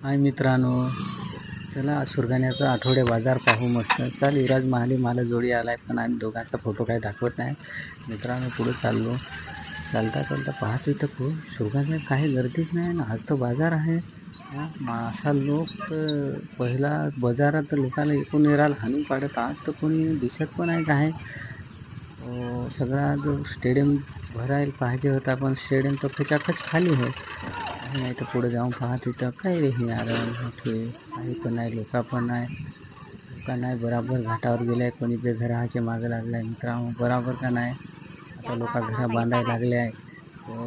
हाय मित्रांनो. चला सुरगाण्याचा आठवडे बाजार पाहू मस्त. चाल युवराज महाली मला जोडी आहे पण आम्ही दोघांचा फोटो काही दाखवत नाही. मित्रांनो पुढे चाललो. चालता चालता पाहतो इथं खूप. सुरगाण्यात काही गर्दीच नाही ना? आज तो बाजार आहे. असा लोक तर पहिला बाजारात लोकांना एकूण निराल हाणून पाडत आज तर कोणी दिसत पण आहे काय हो, सगळा जो स्टेडियम भरायला पाहिजे होता पण स्टेडियम तर खचाखच खाली आहे. नाही तर पुढे जाऊन पाहत. तिथं काय रे मोठे काही पण नाही लोका पण नाही. का नाही बराबर घाटावर गेले कोणी बे घराचे मागं लागले आहे मित्रांनो बराबर का नाही? आता लोक घरा बांधायला लागले आहे.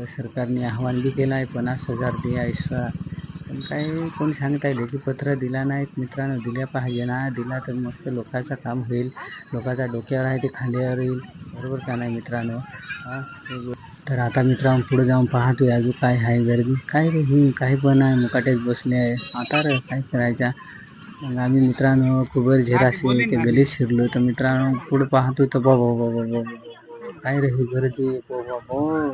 सरकारने आव्हान बी केलं आहे पन्नास हजार द्या ऐसा पण काही कोणी सांगता येईल की पत्र दिला नाहीत मित्रांनो दिल्या पाहिजे ना. दिला तर मस्त लोकांचं काम होईल. लोकांचा डोक्यावर आहे ते खांद्यावर येईल. बरोबर का नाही मित्रांनो? हा? तर आता मित्रांनो पुढे जाऊन पाहतोय अजून काय आहे गर्दी. काय रे ही? काही पण आहे मुकाटेच बसले आहे. आता रे काय करायच्या मग आम्ही मित्रांनो कुबर झेराशी गलीत शिरलो. तर मित्रांनो पुढे पाहतोय तर बाबा बाबा बाबा काय रे ही गर्दी? बाबा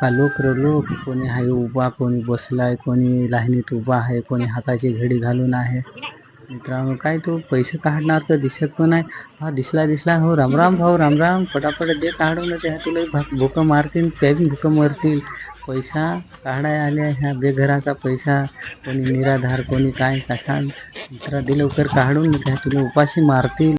का लोक रे लोक. कोणी आहे उभा कोणी बसलाय. कोणी लाईनीत उभा आहे. कोणी हाताची घडी घालून आहे. मित्रांनो काय तो पैसे काढणार तर दिसत पण आहे हा दिसला दिसला. हो रामराम भाऊ रामराम पटापट दे काढून ते तुला भा- भुकं मारतील ते बी भुकं मारतील. पैसा काढाय आले ह्या बेघराचा पैसा. कोणी निराधार कोणी काय कसा मित्रा दे लवकर काढून त्या तुला उपाशी मारतील.